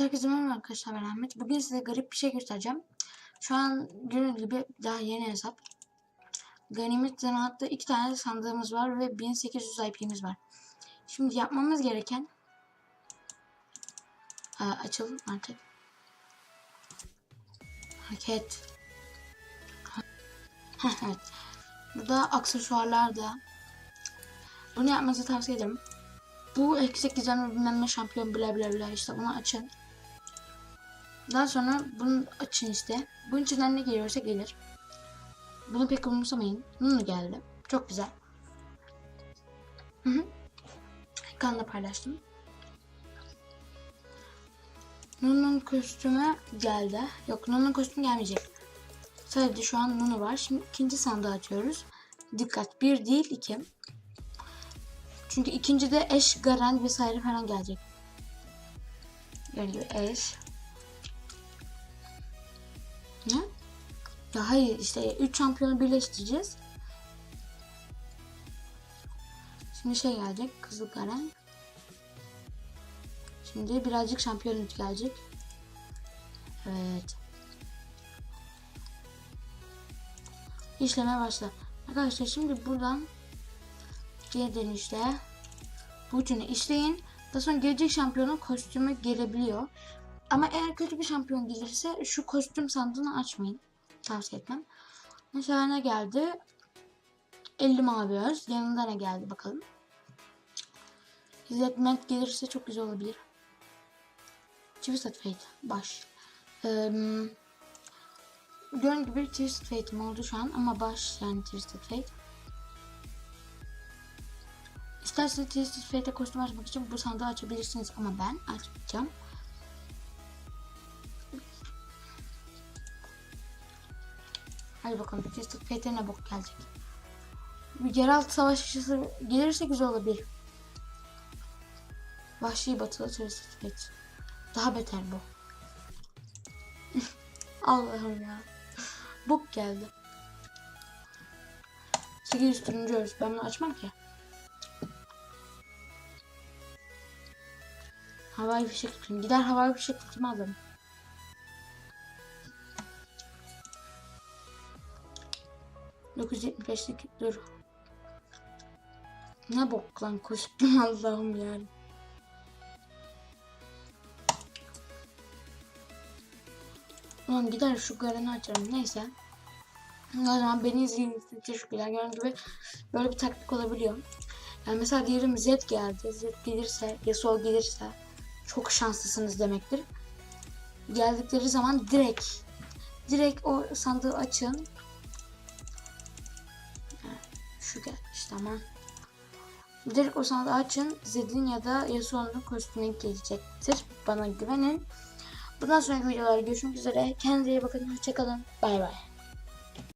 herkese merhaba arkadaşlar ben Ahmet. Bugün size garip bir şey göstereceğim. Şu an gördüğünüz gibi daha yeni hesap. Ganimet Zanaat'ta iki tane sandığımız var ve 1800 IP'miz var. Şimdi yapmamız gereken Aa, açalım market. Hareket. Heh, evet. Burada aksesuarlar da. Bunu yapmanızı tavsiye ederim. Bu yüksek gizemli bilmem ne şampiyon bla bla bla işte bunu açın. Daha sonra bunu açın işte. Bunun içinden ne geliyorsa gelir. Bunu pek umursamayın. Nunu geldi. Çok güzel. Hı hı. Ekranda paylaştım. Nunu'nun kostümü geldi. Yok Nunu'nun kostümü gelmeyecek. Sadece şu an Nunu var. Şimdi ikinci sandığı açıyoruz. Dikkat. Bir değil iki. Çünkü ikinci de eş, garan vesaire falan gelecek. Yani eş. Ya hayır işte 3 şampiyonu birleştireceğiz. Şimdi şey gelecek. Kızıl Garen. Şimdi birazcık şampiyon gelecek. Evet. İşleme başla. Arkadaşlar şimdi buradan geri dönüşte bu ucunu işleyin. Daha sonra gelecek şampiyonun kostümü gelebiliyor. Ama eğer kötü bir şampiyon gelirse şu kostüm sandığını açmayın. Tavsiye etmem. Mesela ne geldi? 50 mavi öz. Yanında ne geldi bakalım. İzletmek gelirse çok güzel olabilir. Twisted Fate. Baş. Ee, gördüğünüz gibi Twisted Fate'im oldu şu an ama baş yani Twisted Fate. İsterseniz Twisted Fate'e kostüm açmak için bu sandığı açabilirsiniz ama ben açmayacağım. Hadi bakalım Twisted Fate'e ne bok gelecek. Bir Geralt savaşçısı gelirse güzel olabilir. Vahşi batılı Twisted Fate. Daha beter bu. Allah'ım ya. Bok geldi. 800 turuncu ölçü. Ben bunu açmam ki. Havai fişek tutayım. Gider havai fişek tutmazdım. 975'lik dur. Ne bok lan koştum Allah'ım yani. Ulan gider şu garını açarım neyse. O zaman beni izlediğiniz için teşekkürler. Gördüğünüz gibi böyle bir taktik olabiliyor. Yani mesela diyelim Z geldi. Z gelirse, Yasuo gelirse çok şanslısınız demektir. Geldikleri zaman direkt direkt o sandığı açın. Şu gel işte ama. Direkt o sandığı açın. Zed'in ya da Yasuo'nun kostümü gelecektir. Bana güvenin. Bundan sonraki videolarda görüşmek üzere. Kendinize iyi bakın. Hoşçakalın. Bay bay.